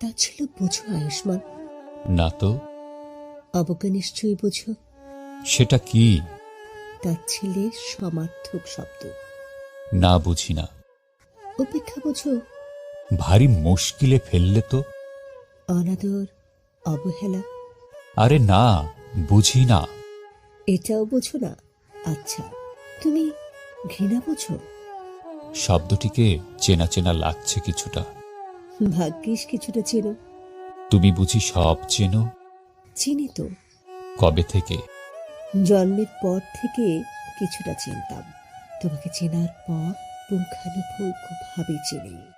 তাচ্ছিল্য বোঝো আয়ুষ্মান। না তো। অবজ্ঞা নিশ্চয়ই বোঝো। সেটা কি? তার ছেলে সমার্থক শব্দ। না বুঝি না। উপেক্ষা বোঝো। ভারী মুশকিলে ফেললে তো। অনাদর অবহেলা। আরে না বুঝি না। এটাও বোঝো না। আচ্ছা তুমি ঘৃণা বোঝো? শব্দটিকে চেনা চেনা লাগছে কিছুটা। ভাগ্যিস কিছুটা চেনো। তুমি বুঝি সব চেনো? চিনি তো। কবে থেকে? জন্মের পর থেকে কিছুটা চিনতাম। তোমাকে চেনার পর পুঙ্খানুপুঙ্খ ভাবে চিনি।